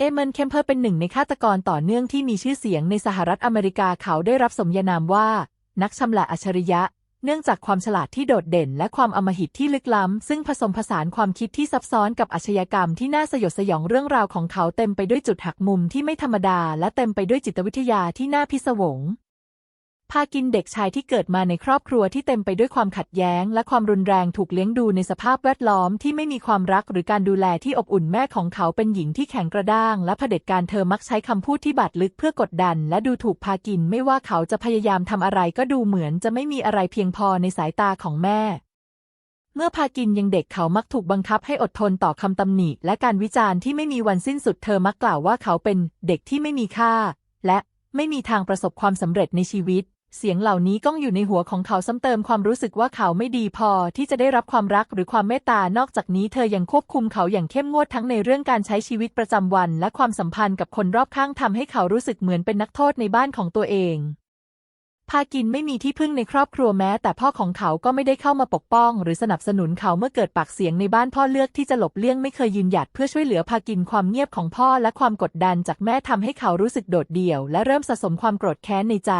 เอเมนเคมเพอร์เป็นหนึ่งในฆาตกรต่อเนื่องที่มีชื่อเสียงในสหรัฐอเมริกาเขาได้รับสมญานามว่า นักชำละอัจฉริยะ เนื่องจากความฉลาดที่โดดเด่น และความอมหิตที่ลึกล้ำ ซึ่งผสมผสานความคิดที่ซับซ้อนกับอาชญากรรมที่น่าสยดสยองเรื่องราวของเขาเต็มไปด้วยจุดหักมุมที่ไม่ธรรมดา และเต็มไปด้วยจิตวิทยาที่น่าพิศวง พากินเด็กชายที่เกิดมาในครอบครัวที่เต็มไปด้วยความขัดแย้ง และความรุนแรงถูกเลี้ยงดูในสภาพแวดล้อมที่ไม่มีความรักหรือการดูแลที่อบอุ่นแม่ของเขาเป็นหญิงที่แข็งกระด้าง และเผด็จการเธอมักใช้คำพูดที่บาดลึกเพื่อกดดัน และดูถูกพากินไม่ว่าเขาจะพยายามทำอะไรก็ดูเหมือนจะไม่มีอะไรเพียงพอในสายตาของแม่ เมื่อพากินยังเด็กเขามักถูกบังคับให้อดทนต่อคำตำหนิและการวิจารณ์ที่ไม่มีวันสิ้นสุดเธอมักกล่าวว่าเขาเป็นเด็กที่ไม่มีค่า และไม่มีทางประสบความสำเร็จในชีวิต เสียงเหล่านี้ก้องอยู่ในหัวของเขาซ้ำเติมความรู้สึกว่าเขาไม่ดีพอที่จะได้รับความรักหรือความเมตตานอกจากนี้เธอยังควบคุมเขาอย่างเข้มงวดทั้งในเรื่องการใช้ชีวิตประจำวัน และความสัมพันธ์กับคนรอบข้างทำให้เขารู้สึกเหมือนเป็นนักโทษในบ้านของตัวเองพากินไม่มีที่พึ่งในครอบครัวแม้ แต่พ่อของเขาก็ไม่ได้เข้ามาปกป้อง หรือสนับสนุนเขาเมื่อเกิดปากเสียงในบ้านพ่อเลือกที่จะหลบเลี่ยงไม่เคยยืนหยัดเพื่อช่วยเหลือพากินความเงียบของพ่อและความกดดันจากแม่ทำให้เขารู้สึกโดดเดี่ยว และเริ่มสะสมความโกรธแค้นในใจ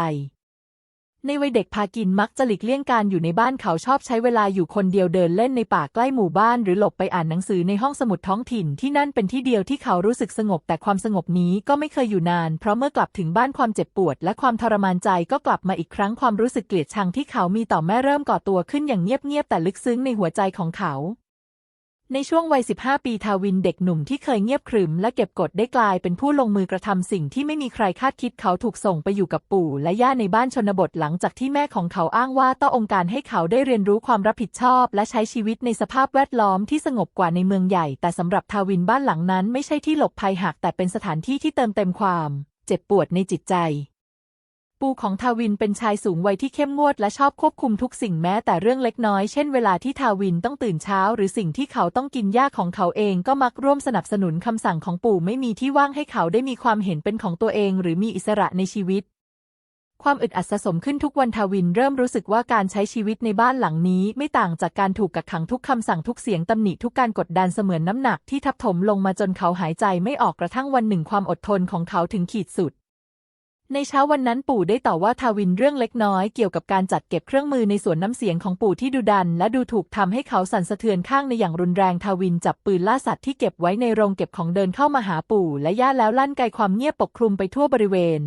ในวัยเด็กพากินมักจะหลีกเลี่ยงการอยู่ในบ้านเขาชอบใช้เวลาอยู่คนเดียวเดินเล่นในป่าใกล้หมู่บ้าน หรือหลบไปอ่านหนังสือในห้องสมุดท้องถิ่นที่นั่นเป็นที่เดียวที่เขารู้สึกสงบ แต่ความสงบนี้ก็ไม่เคยอยู่นาน เพราะเมื่อกลับถึงบ้านความเจ็บปวด และความทรมานใจก็กลับมาอีกครั้งความรู้สึกเกลียดชังที่เขามีต่อแม่เริ่มก่อตัวขึ้นอย่างเงียบๆแต่ลึกซึ้งในหัวใจของเขา ในช่วงวัย 15 ปีทาวินเด็กหนุ่มที่เคยเงียบขรึมและเก็บกดได้กลายเป็นผู้ลงมือกระทำสิ่งที่ไม่มีใครคาดคิดเขาถูกส่งไปอยู่กับปู่และย่าในบ้านชนบทหลังจากที่แม่ของเขาอ้างว่าต้ององค์การให้เขาได้เรียนรู้ความรับผิดชอบ และใช้ชีวิตในสภาพแวดล้อมที่สงบกว่าในเมืองใหญ่ แต่สำหรับทาวินบ้านหลังนั้นไม่ใช่ที่หลบภัยหากแต่เป็นสถานที่ที่เติมเต็มความ เจ็บปวดในจิตใจ ปู่ของทาวินเป็นชายสูงวัยที่เข้มงวดและชอบควบคุมทุกสิ่งแม้แต่เรื่องเล็กน้อย เช่นเวลาที่ทาวินต้องตื่นเช้า หรือสิ่งที่เขาต้องกินยากของเขาเองก็มักร่วมสนับสนุนคำสั่งของปู่ไม่มีที่ว่างให้เขาได้มีความเห็นเป็นของตัวเอง หรือมีอิสระในชีวิต ความอึดอัดสะสมขึ้นทุกวันทาวินเริ่มรู้สึกว่าการใช้ชีวิตในบ้านหลังนี้ ไม่ต่างจากการถูกกักขังทุกคำสั่งทุกเสียงตำหนิทุกการกดดันเสมือนน้ำหนักที่ทับถมลงมาจนเขาหายใจไม่ออกกระทั่งวันหนึ่งความอดทนของเขาถึงขีดสุด ในเช้าวันนั้นปู่ได้ต่อว่าทาวินเรื่องเล็กน้อยเกี่ยวกับการจัดเก็บเครื่องมือในสวนน้ำเสียงของปู่ที่ดุดัน และดูถูกทำให้เขาสั่นสะเทือนข้างในอย่างรุนแรงทาวินจับปืนล่าสัตว์ที่เก็บไว้ในโรงเก็บของเดินเข้ามาหาปู่และย่าแล้วลั่นไกความเงียบปกคลุมไปทั่วบริเวณ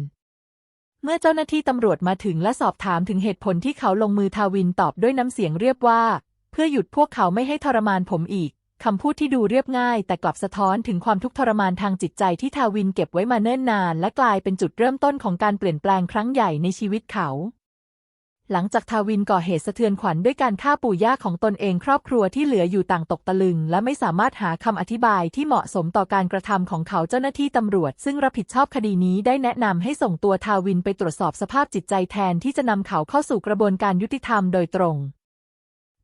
เมื่อเจ้าหน้าที่ตำรวจมาถึงและสอบถามถึงเหตุผลที่เขาลงมือทาวินตอบด้วยน้ำเสียงเรียบว่า เพื่อหยุดพวกเขาไม่ให้ทรมานผมอีก คำพูดที่ดูเรียบง่าย แต่กลับสะท้อนถึงความทุกข์ทรมานทางจิตใจที่ทาวินเก็บไว้มาเนิ่นนาน และกลายเป็นจุดเริ่มต้นของการเปลี่ยนแปลงครั้งใหญ่ในชีวิตเขา หลังจากทาวินก่อเหตุสะเทือนขวัญด้วยการฆ่าปู่ย่าของตนเองครอบครัวที่เหลืออยู่ต่างตกตะลึง และไม่สามารถหาคำอธิบายที่เหมาะสมต่อการกระทำของเขาเจ้าหน้าที่ตำรวจ ซึ่งรับผิดชอบคดีนี้ได้แนะนำให้ส่งตัวทาวินไปตรวจสอบสภาพจิตใจแทนที่จะนำเขาเข้าสู่กระบวนการยุติธรรมโดยตรง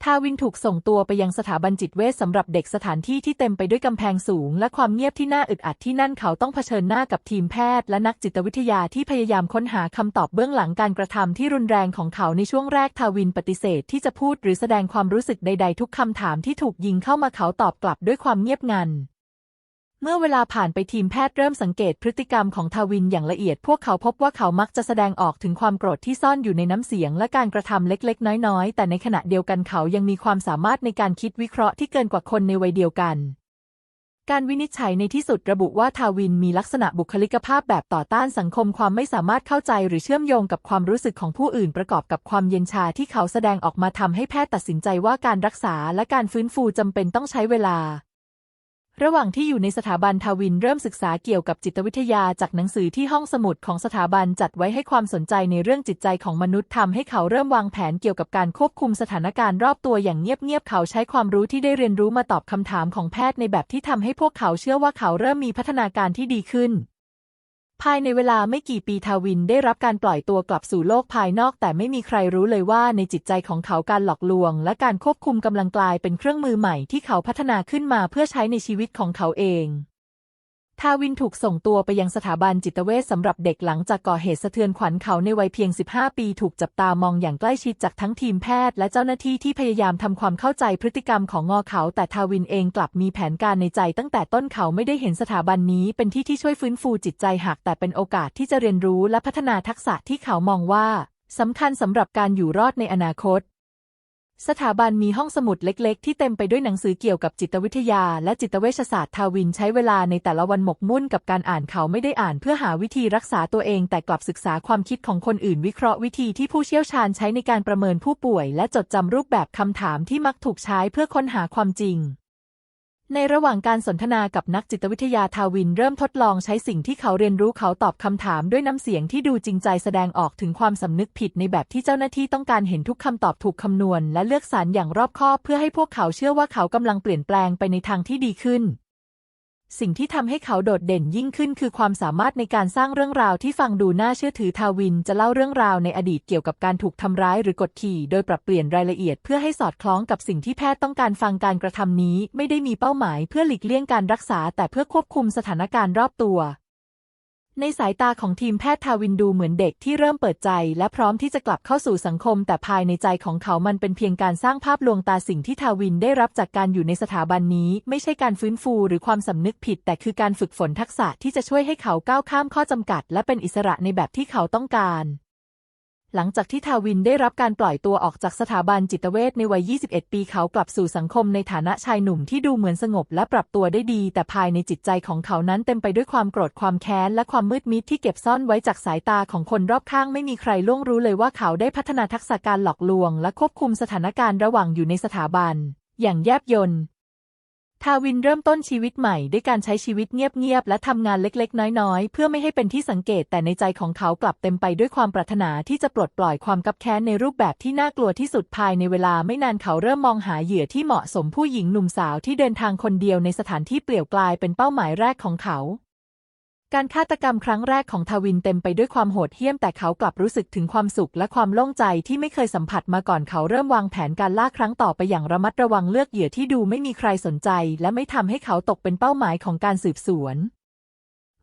ทาวินถูกส่งตัวไปยังสถาบันจิตเวชสำหรับเด็กสถานที่ที่เต็มไปด้วยกำแพงสูง และความเงียบที่น่าอึดอัดที่นั่นเขาต้องเผชิญหน้ากับทีมแพทย์และนักจิตวิทยาที่พยายามค้นหาคำตอบเบื้องหลังการกระทำที่รุนแรงของเขาในช่วงแรกทาวินปฏิเสธที่จะพูดหรือแสดงความรู้สึกใด ๆ ทุกคำถามที่ถูกยิงเข้ามาเขาตอบกลับด้วยความเงียบงัน มื่อเวลาผ่านไปทีมแพทย์เริ่มสังเกตพฤติกรรมของทาวินอย่างละเอียด พวกเขาพบว่าเขามักจะแสดงออกถึงความโกรธที่ซ่อนอยู่ในน้ำเสียงและการกระทำเล็กๆ น้อยๆ แต่ในขณะเดียวกันเขายังมีความสามารถในการคิดวิเคราะห์ที่เกินกว่าคนในวัยเดียวกัน การวินิจฉัยในที่สุดระบุว่าทาวินมีลักษณะบุคลิกภาพแบบต่อต้านสังคมความไม่สามารถเข้าใจหรือเชื่อมโยงกับความรู้สึกของผู้อื่นประกอบกับความเย็นชาที่เขาแสดงออกมาทำให้แพทย์ตัดสินใจว่าการรักษาและการฟื้นฟูจำเป็นต้องใช้เวลา ระหว่างที่อยู่ในสถาบันทาวินเริ่มศึกษาเกี่ยวกับจิตวิทยาจากหนังสือที่ห้องสมุดของสถาบันจัดไว้ให้ความสนใจในเรื่องจิตใจของมนุษย์ทำให้เขาเริ่มวางแผนเกี่ยวกับการควบคุมสถานการณ์รอบตัวอย่างเงียบๆเขาใช้ความรู้ที่ได้เรียนรู้มาตอบคำถามของแพทย์ในแบบที่ทำให้พวกเขาเชื่อว่าเขาเริ่มมีพัฒนาการที่ดีขึ้น ภายในเวลาไม่กี่ปีทาวินได้รับการปล่อยตัวกลับสู่โลกภายนอก แต่ไม่มีใครรู้เลยว่าในจิตใจของเขาการหลอกลวง และการควบคุมกำลังกลายเป็นเครื่องมือใหม่ที่เขาพัฒนาขึ้นมาเพื่อใช้ในชีวิตของเขาเอง ทาวินถูกส่งตัวไปยังสถาบันจิตเวชสำหรับเด็กหลังจากก่อเหตุสะเทือนขวัญเขาในวัยเพียง 15 ปีถูกจับตามองอย่างใกล้ชิดจากทั้งทีมแพทย์และเจ้าหน้าที่ที่พยายามทำความเข้าใจพฤติกรรมของงอเขา แต่ทาวินเองกลับมีแผนการในใจตั้งแต่ต้นเขาไม่ได้เห็นสถาบันนี้เป็นที่ที่ช่วยฟื้นฟูจิตใจหากแต่เป็นโอกาสที่จะเรียนรู้และพัฒนาทักษะที่เขามองว่าสำคัญสำหรับการอยู่รอดในอนาคต สถาบันมีห้องสมุดเล็ก ๆ ที่เต็มไปด้วยหนังสือเกี่ยวกับจิตวิทยา และจิตเวชศาสตร์ทาวินใช้เวลาในแต่ละวันหมกมุ่นกับการอ่านเขาไม่ได้อ่านเพื่อหาวิธีรักษาตัวเอง แต่กลับศึกษาความคิดของคนอื่นวิเคราะห์วิธีที่ผู้เชี่ยวชาญใช้ในการประเมินผู้ป่วย และจดจำรูปแบบคำถามที่มักถูกใช้เพื่อค้นหาความจริง ในระหว่างการสนทนากับนักจิตวิทยาทาวินเริ่มทดลองใช้สิ่งที่เขาเรียนรู้เขาตอบคำถามด้วยน้ำเสียงที่ดูจริงใจแสดงออกถึงความสำนึกผิดในแบบที่เจ้าหน้าที่ต้องการเห็นทุกคำตอบถูกคำนวณ และเลือกสรรอย่างรอบคอบเพื่อให้พวกเขาเชื่อว่าเขากำลังเปลี่ยนแปลงไปในทางที่ดีขึ้น สิ่งที่ทำให้เขาโดดเด่นยิ่งขึ้นคือความสามารถในการสร้างเรื่องราวที่ฟังดูน่าเชื่อถือทาวินจะเล่าเรื่องราวในอดีตเกี่ยวกับการถูกทำร้ายหรือกดขี่โดยปรับเปลี่ยนรายละเอียดเพื่อให้สอดคล้องกับสิ่งที่แพทย์ต้องการฟังการกระทำนี้ ไม่ได้มีเป้าหมายเพื่อหลีกเลี่ยงการรักษา แต่เพื่อควบคุมสถานการณ์รอบตัว ในสายตาของทีมแพทย์ทาวินดูเหมือนเด็กที่เริ่มเปิดใจ และพร้อมที่จะกลับเข้าสู่สังคม แต่ภายในใจของเขามันเป็นเพียงการสร้างภาพลวงตาสิ่งที่ทาวินได้รับจากการอยู่ในสถาบันนี้ ไม่ใช่การฟื้นฟูหรือความสำนึกผิด แต่คือการฝึกฝนทักษะที่จะช่วยให้เขาก้าวข้ามข้อจำกัด และเป็นอิสระในแบบที่เขาต้องการ หลังจากที่ทาวินได้รับการปล่อยตัวออกจากสถาบันจิตเวชในวัย 21 ปีเขากลับสู่สังคมในฐานะชายหนุ่มที่ดูเหมือนสงบและปรับตัวได้ดี แต่ภายในจิตใจของเขานั้นเต็มไปด้วยความโกรธความแค้น และความมืดมิดที่เก็บซ่อนไว้จากสายตาของคนรอบข้างไม่มีใครล่วงรู้เลยว่าเขาได้พัฒนาทักษะการหลอกลวง และควบคุมสถานการณ์ระหว่างอยู่ในสถาบัน อย่างแยบยล ทาวินเริ่มต้นชีวิตใหม่ด้วยการใช้ชีวิตเงียบๆ และทำงานเล็กๆ น้อยๆ เพื่อไม่ให้เป็นที่สังเกตแต่ในใจของเขากลับเต็มไปด้วยความปรารถนาที่จะปลดปล่อยความกับแค้นในรูปแบบที่น่ากลัวที่สุดภายในเวลาไม่นานเขาเริ่มมองหาเหยื่อที่เหมาะสมผู้หญิงหนุ่มสาวที่เดินทางคนเดียวในสถานที่เปลี่ยวกลายเป็นเป้าหมายแรกของเขา การฆาตกรรมครั้งแรกของทวินเต็มไปด้วยความโหดเหี้ยมแต่เขากลับรู้สึกถึงความสุขและความโล่งใจที่ไม่เคยสัมผัสมาก่อนเขาเริ่มวางแผนการล่าครั้งต่อไปอย่างระมัดระวังเลือกเหยื่อที่ดูไม่มีใครสนใจ และไม่ทำให้เขาตกเป็นเป้าหมายของการสืบสวน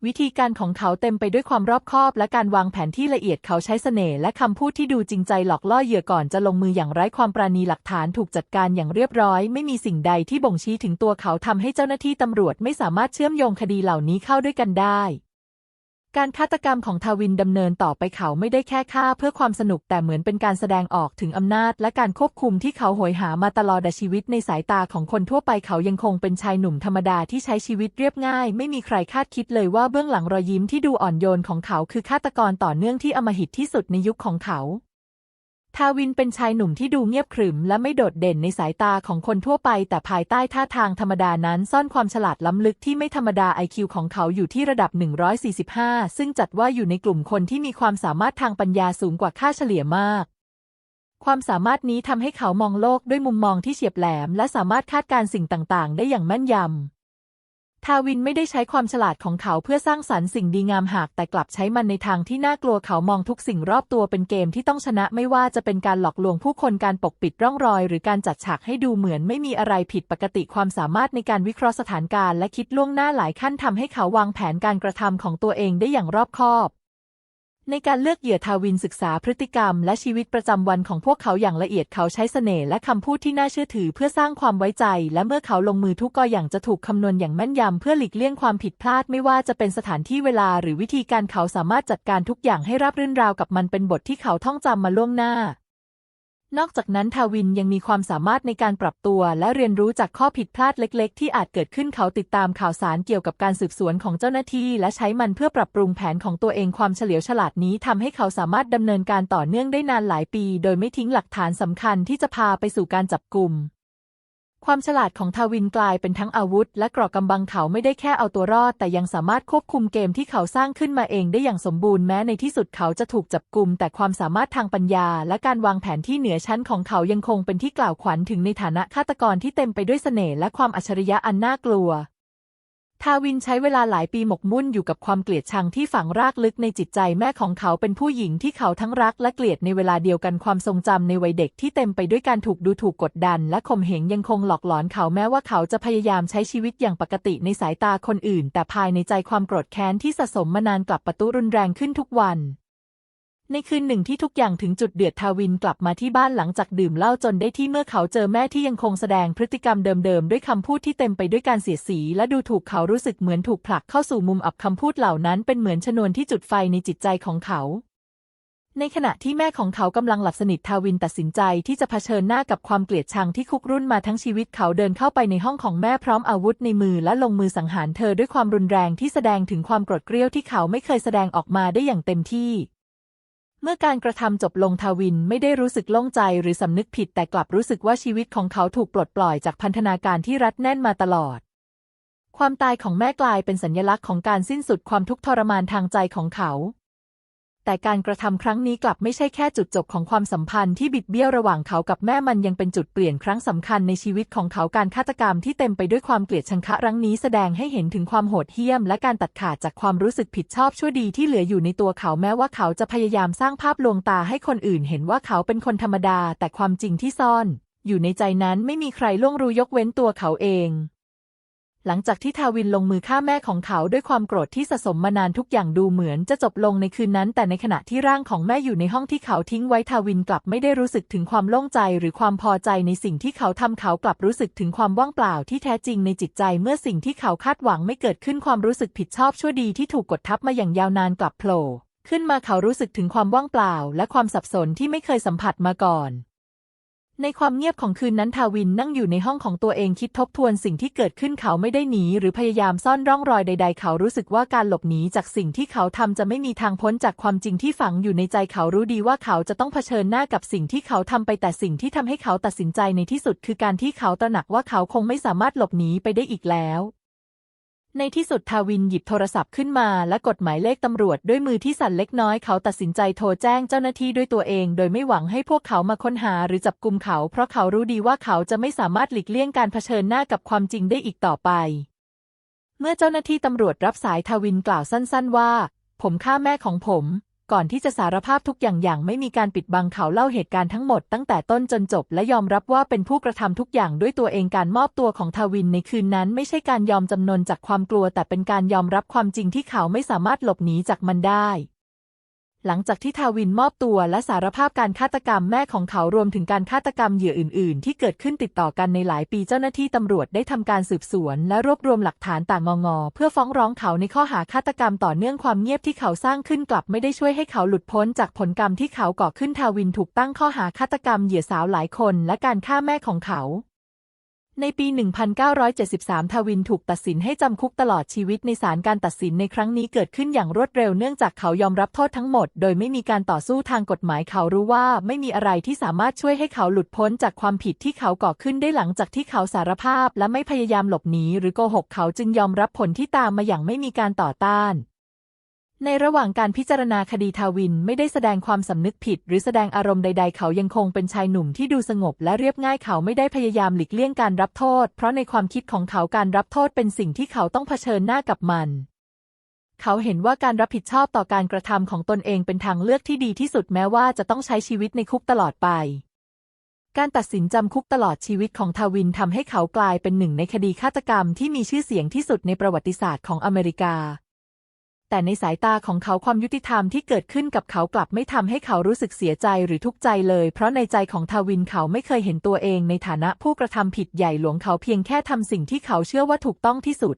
วิธีการของเขาเต็มไปด้วยความรอบคอบ และการวางแผนที่ละเอียดเขาใช้เสน่ห์และคำพูดที่ดูจริงใจหลอกล่อเหยื่อก่อนจะลงมืออย่างไร้ความปราณีหลักฐานถูกจัดการอย่างเรียบร้อย ไม่มีสิ่งใดที่บ่งชี้ถึงตัวเขาทำให้เจ้าหน้าที่ตำรวจไม่สามารถเชื่อมโยงคดีเหล่านี้เข้าด้วยกันได้ การฆาตกรรมของทาวินดำเนินต่อไปเขาไม่ได้แค่ฆ่าเพื่อความสนุกแต่เหมือนเป็นการแสดงออกถึงอำนาจ และการควบคุมที่เขาหอยหามาตลอดชีวิตในสายตาของคนทั่วไปเขายังคงเป็นชายหนุ่มธรรมดาที่ใช้ชีวิตเรียบง่าย ไม่มีใครคาดคิดเลยว่าเบื้องหลังรอยยิ้มที่ดูอ่อนโยนของเขาคือฆาตกรต่อเนื่องที่อำมหิตที่สุดในยุคของเขา ทาวินเป็นชายหนุ่มที่ดูเงียบขรึมและไม่โดดเด่นในสายตาของคนทั่วไป แต่ภายใต้ท่าทางธรรมดานั้นซ่อนความฉลาดล้ำลึกที่ไม่ธรรมดา IQ ของเขาอยู่ที่ระดับ 145 ซึ่งจัดว่าอยู่ในกลุ่มคนที่มีความสามารถทางปัญญาสูงกว่าค่าเฉลี่ยมาก ความสามารถนี้ทำให้เขามองโลกด้วยมุมมองที่เฉียบแหลม และสามารถคาดการณ์สิ่งต่างๆ ได้อย่างแม่นยำ ทาวินไม่ได้ใช้ความฉลาดของเขาเพื่อสร้างสรรค์สิ่งดีงามหาก แต่กลับใช้มันในทางที่น่ากลัวเขามองทุกสิ่งรอบตัวเป็นเกมที่ต้องชนะไม่ว่าจะเป็นการหลอกลวงผู้คนการปกปิดร่องรอย หรือการจัดฉากให้ดูเหมือนไม่มีอะไรผิดปกติความสามารถในการวิเคราะห์สถานการณ์และคิดล่วงหน้าหลายขั้นทำให้เขาวางแผนการกระทำของตัวเองได้อย่างรอบคอบ ในการเลือกเหยื่อทาวินศึกษาพฤติกรรม และชีวิตประจำวันของพวกเขาอย่างละเอียดเขาใช้เสน่ห์และคำพูดที่น่าเชื่อถือเพื่อสร้างความไว้ใจ และเมื่อเขาลงมือทุกกออย่างจะถูกคำนวณอย่างแม่นยำเพื่อหลีกเลี่ยงความผิดพลาดไม่ว่าจะเป็นสถานที่เวลาหรือวิธีการเขาสามารถจัดการทุกอย่างให้ราบรื่นราวกับมันเป็นบทที่เขาท่องจำมาล่วงหน้า นอกจากนั้นทาวินยังมีความสามารถในการปรับตัว และเรียนรู้จากข้อผิดพลาดเล็ก ๆ ที่อาจเกิดขึ้นเขาติดตามข่าวสารเกี่ยวกับการสืบสวนของเจ้าหน้าที่ และใช้มันเพื่อปรับปรุงแผนของตัวเองความเฉลียวฉลาดนี้ทำให้เขาสามารถดำเนินการต่อเนื่องได้นานหลายปี โดยไม่ทิ้งหลักฐานสำคัญที่จะพาไปสู่การจับกลุ่ม ความฉลาดของทาวินกลายเป็นทั้งอาวุธ และเกราะกำบังเขาไม่ได้แค่เอาตัวรอด แต่ยังสามารถควบคุมเกมที่เขาสร้างขึ้นมาเองได้อย่างสมบูรณ์แม้ในที่สุดเขาจะถูกจับกลุ่มแต่ความสามารถทางปัญญา และการวางแผนที่เหนือชั้นของเขายังคงเป็นที่กล่าวขวัญถึงในฐานะฆาตกรที่เต็มไปด้วยเสน่ห์และความอัจฉริยะอันน่ากลัว ทาวินใช้เวลาหลายปีหมกมุ่นอยู่กับความเกลียดชังที่ฝังรากลึกในจิตใจแม่ของเขาเป็นผู้หญิงที่เขาทั้งรักและเกลียดในเวลาเดียวกันความทรงจำในวัยเด็กที่เต็มไปด้วยการถูกดูถูกกดดัน และข่มเหงยังคงหลอกหลอนเขาแม้ว่าเขาจะพยายามใช้ชีวิตอย่างปกติในสายตาคนอื่น แต่ภายในใจความโกรธแค้นที่สะสมมานานกลับประตุรุนแรงขึ้นทุกวัน ในคืนหนึ่งที่ทุกอย่างถึงจุดเดือดทาวินกลับมาที่บ้านหลังจากดื่มเหล้าจนได้ที่เมื่อเขาเจอแม่ที่ยังคงแสดงพฤติกรรมเดิมๆ ด้วยคำพูดที่เต็มไปด้วยการเสียดสี และดูถูกเขารู้สึกเหมือนถูกผลักเข้าสู่มุมอับคำพูดเหล่านั้นเป็นเหมือนชนวนที่จุดไฟในจิตใจของเขา ในขณะที่แม่ของเขากำลังหลับสนิททาวินตัดสินใจที่จะเผชิญหน้ากับความเกลียดชังที่คุกรุ่นมาทั้งชีวิตเขาเดินเข้าไปในห้องของแม่พร้อมอาวุธในมือและลงมือสังหารเธอด้วยความรุนแรงที่แสดงถึงความโกรธเกรี้ยวที่เขาไม่เคยแสดงออกมาได้อย่างเต็มที่ เมื่อการกระทำจบลงทาวินไม่ได้รู้สึกโล่งใจหรือสำนึกผิดแต่กลับรู้สึกว่าชีวิตของเขาถูกปลดปล่อยจากพันธนาการที่รัดแน่นมาตลอด ความตายของแม่กลายเป็นสัญลักษณ์ของการสิ้นสุดความทุกข์ทรมานทางใจของเขา แต่การกระทำครั้งนี้กลับไม่ใช่แค่จุดจบของความสัมพันธ์ที่บิดเบี้ยวระหว่างเขากับแม่มันยังเป็นจุดเปลี่ยนครั้งสำคัญในชีวิตของเขาการฆาตกรรมที่เต็มไปด้วยความเกลียดชังครั้งนี้แสดงให้เห็นถึงความโหดเหี้ยม และการตัดขาดจากความรู้สึกผิดชอบชั่วดีที่เหลืออยู่ในตัวเขาแม้ว่าเขาจะพยายามสร้างภาพลวงตาให้คนอื่นเห็นว่าเขาเป็นคนธรรมดา แต่ความจริงที่ซ่อน อยู่ในใจนั้นไม่มีใครล่วงรู้ยกเว้นตัวเขาเอง หลังจากที่ทาวินลงมือฆ่าแม่ของเขาด้วยความโกรธที่สะสมมานานทุกอย่างดูเหมือนจะจบลงในคืนนั้น แต่ในขณะที่ร่างของแม่อยู่ในห้องที่เขาทิ้งไว้ทาวินกลับไม่ได้รู้สึกถึงความโล่งใจ หรือความพอใจในสิ่งที่เขาทำเขากลับรู้สึกถึงความว่างเปล่าที่แท้จริงในจิตใจ เมื่อสิ่งที่เขาคาดหวังไม่เกิดขึ้นความรู้สึกผิดชอบชั่วดีที่ถูกกดทับมาอย่างยาวนานกลับโผล่ขึ้นมาเขารู้สึกถึงความว่างเปล่า และความสับสนที่ไม่เคยสัมผัสมาก่อน ในความเงียบของคืนนั้นทาวินนั่งอยู่ในห้องของตัวเองคิดทบทวนสิ่งที่เกิดขึ้นเขาไม่ได้หนี หรือพยายามซ่อนร่องรอยใด ๆ เขารู้สึกว่าการหลบหนีจากสิ่งที่เขาทำจะไม่มีทางพ้นจากความจริงที่ฝังอยู่ในใจเขารู้ดีว่าเขาจะต้องเผชิญหน้ากับสิ่งที่เขาทำไปแต่สิ่งที่ทำให้เขาตัดสินใจในที่สุด คือการที่เขาตระหนักว่าเขาคงไม่สามารถหลบหนีไปได้อีกแล้ว ในที่สุดทาวินหยิบโทรศัพท์ขึ้นมาและกดหมายเลขตำรวจด้วยมือที่สั่นเล็กน้อยเขาตัดสินใจโทรแจ้งเจ้าหน้าที่ด้วยตัวเอง โดยไม่หวังให้พวกเขามาค้นหาหรือจับกลุมเขา เพราะเขารู้ดีว่าเขาจะไม่สามารถหลีกเลี่ยงการเผชิญหน้ากับความจริงได้อีกต่อไป เมื่อเจ้าหน้าที่ตำรวจรับสายทาวินกล่าวสั้น ๆ ว่า ผมฆ่าแม่ของผม ก่อนที่จะสารภาพทุกอย่างอย่างไม่มีการปิดบังเขาเล่าเหตุการณ์ทั้งหมดตั้งแต่ต้นจนจบและยอมรับว่าเป็นผู้กระทำทุกอย่างด้วยตัวเองการมอบตัวของทวินในคืนนั้น ไม่ใช่การยอมจำนนจากความกลัว แต่เป็นการยอมรับความจริงที่เขาไม่สามารถหลบหนีจากมันได้ หลังจากที่ทาวินมอบตัวและสารภาพการฆาตกรรมแม่ของเขารวมถึงการฆาตกรรมเหยื่ออื่น ๆ ที่เกิดขึ้นติดต่อกันในหลายปีเจ้าหน้าที่ตำรวจได้ทำการสืบสวน และรวบรวมหลักฐานต่างงอๆเพื่อฟ้องร้องเขาในข้อหาฆาตกรรมต่อเนื่องความเงียบที่เขาสร้างขึ้นกลับไม่ได้ช่วยให้เขาหลุดพ้นจากผลกรรมที่เขาก่อขึ้นทาวินถูกตั้งข้อหาฆาตกรรมเหยื่อสาวหลายคน และการฆ่าแม่ของเขา ในปี 1973 ทวินถูกตัดสินให้จำคุกตลอดชีวิตในศาลการตัดสินในครั้งนี้เกิดขึ้นอย่างรวดเร็วเนื่องจากเขายอมรับโทษทั้งหมด โดยไม่มีการต่อสู้ทางกฎหมายเขารู้ว่าไม่มีอะไรที่สามารถช่วยให้เขาหลุดพ้นจากความผิดที่เขาก่อขึ้นได้หลังจากที่เขาสารภาพและไม่พยายามหลบหนีหรือโกหกเขาจึงยอมรับผลที่ตามมาอย่างไม่มีการต่อต้าน ในระหว่างการพิจารณาคดีทาวินไม่ได้แสดงความสำนึกผิด หรือแสดงอารมณ์ใด ๆ เขายังคงเป็นชายหนุ่มที่ดูสงบ และเรียบง่ายเขาไม่ได้พยายามหลีกเลี่ยงการรับโทษ เพราะในความคิดของเขาการรับโทษเป็นสิ่งที่เขาต้องเผชิญหน้ากับมัน เขาเห็นว่าการรับผิดชอบต่อการกระทำของตนเองเป็นทางเลือกที่ดีที่สุดแม้ว่าจะต้องใช้ชีวิตในคุกตลอดไป การตัดสินจำคุกตลอดชีวิตของทาวินทำให้เขากลายเป็นหนึ่งในคดีฆาตกรรมที่มีชื่อเสียงที่สุดในประวัติศาสตร์ของอเมริกา แต่ในสายตาของเขาความยุติธรรมที่เกิดขึ้นกับเขากลับไม่ทำให้เขารู้สึกเสียใจหรือทุกข์ใจเลย เพราะในใจของทาวินเขาไม่เคยเห็นตัวเองในฐานะผู้กระทำผิดใหญ่หลวงเขาเพียงแค่ทำสิ่งที่เขาเชื่อว่าถูกต้องที่สุด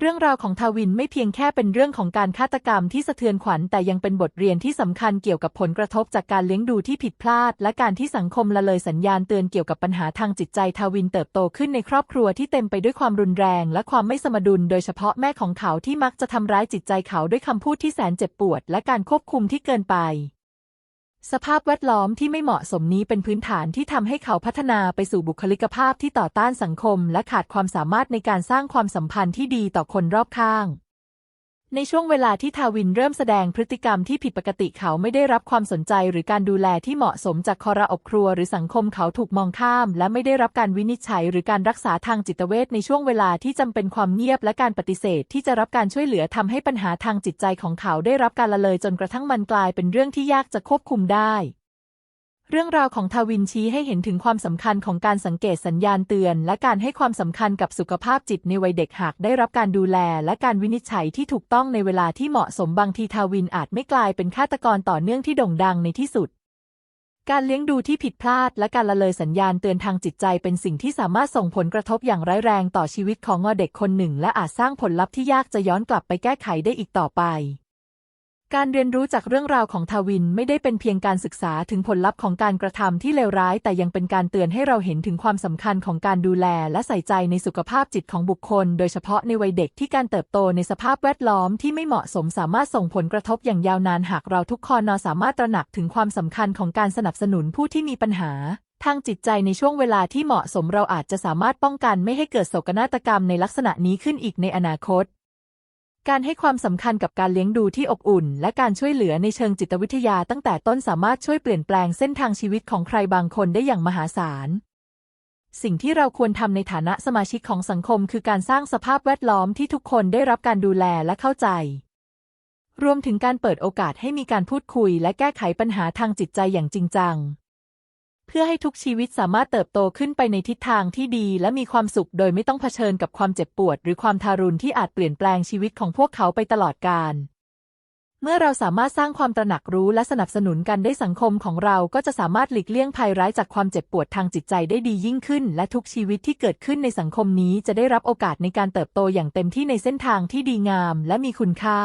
เรื่องราวของทาวินไม่เพียงแค่เป็นเรื่องของการฆาตกรรมที่สะเทือนขวัญแต่ยังเป็นบทเรียนที่สำคัญเกี่ยวกับผลกระทบจากการเลี้ยงดูที่ผิดพลาด และการที่สังคมละเลยสัญญาณเตือนเกี่ยวกับปัญหาทางจิตใจทาวินเติบโตขึ้นในครอบครัวที่เต็มไปด้วยความรุนแรง และความไม่สมดุล โดยเฉพาะแม่ของเขาที่มักจะทำร้ายจิตใจเขาด้วยคำพูดที่แสนเจ็บปวด และการควบคุมที่เกินไป สภาพแวดล้อมที่ไม่เหมาะสมนี้เป็นพื้นฐานที่ทำให้เขาพัฒนาไปสู่บุคลิกภาพที่ต่อต้านสังคม และขาดความสามารถในการสร้างความสัมพันธ์ที่ดีต่อคนรอบข้าง ในช่วงเวลาที่ทาวินเริ่มแสดงพฤติกรรมที่ผิดปกติเขาไม่ได้รับความสนใจหรือการดูแลที่เหมาะสมจากคอระอบครัวหรือสังคมเขาถูกมองข้าม และไม่ได้รับการวินิจฉัยหรือการรักษาทางจิตเวชในช่วงเวลาที่จำเป็นความเงียบและการปฏิเสธที่จะรับการช่วยเหลือทำให้ปัญหาทางจิตใจของเขาได้รับการละเลยจนกระทั่งมันกลายเป็นเรื่องที่ยากจะควบคุมได้ เรื่องราวของทาวินชี้ให้เห็นถึงความสำคัญของการสังเกตสัญญาณเตือน และการให้ความสำคัญกับสุขภาพจิตในวัยเด็กหากได้รับการดูแล และการวินิจฉัยที่ถูกต้องในเวลาที่เหมาะสมบางทีทาวินอาจไม่กลายเป็นฆาตกรต่อเนื่องที่โด่งดังในที่สุด การเลี้ยงดูที่ผิดพลาด และการละเลยสัญญาณเตือนทางจิตใจเป็นสิ่งที่สามารถส่งผลกระทบอย่างร้ายแรงต่อชีวิตของเด็กคนหนึ่ง และอาจสร้างผลลัพธ์ที่ยากจะย้อนกลับไปแก้ไขได้อีกต่อไป การเรียนรู้จากเรื่องราวของทาวินไม่ได้เป็นเพียงการศึกษาถึงผลลัพธ์ของการกระทำที่เลวร้าย แต่ยังเป็นการเตือนให้เราเห็นถึงความสำคัญของการดูแลและใส่ใจในสุขภาพจิตของบุคคล โดยเฉพาะในวัยเด็กที่การเติบโตในสภาพแวดล้อมที่ไม่เหมาะสมสามารถส่งผลกระทบอย่างยาวนานหากเราทุกคนนสามารถตระหนักถึงความสำคัญของการสนับสนุนผู้ที่มีปัญหาทางจิตใจในช่วงเวลาที่เหมาะสมเราอาจจะสามารถป้องกันไม่ให้เกิดโศกนาฏกรรมในลักษณะนี้ขึ้นอีกในอนาคต การให้ความสำคัญกับการเลี้ยงดูที่อบอุ่น และการช่วยเหลือในเชิงจิตวิทยาตั้งแต่ต้นสามารถช่วยเปลี่ยนแปลงเส้นทางชีวิตของใครบางคนได้อย่างมหาศาล สิ่งที่เราควรทำในฐานะสมาชิกของสังคม คือการสร้างสภาพแวดล้อมที่ทุกคนได้รับการดูแลและเข้าใจ รวมถึงการเปิดโอกาสให้มีการพูดคุย และแก้ไขปัญหาทางจิตใจอย่างจริงจัง พื่อให้ทุกชีวิตสามารถเติบโตขึ้นไปในทิศทางที่ดีและมีความสุขโดยไม่ต้องเผชิญกับความเจ็บปวด หรือความทารุณที่อาจเปลี่ยนแปลงชีวิตของพวกเขาไปตลอดกาลเมื่อเราสามารถสร้างความตระหนักรู้และสนับสนุนกันได้สังคมของเราก็จะสามารถหลีกเลี่ยงภัยร้ายจากความเจ็บปวดทางจิตใจได้ดียิ่งขึ้น และทุกชีวิตที่เกิดขึ้นในสังคมนี้จะได้รับโอกาสในการเติบโตอย่างเต็มที่ในเส้นทางที่ดีงาม และมีคุณค่า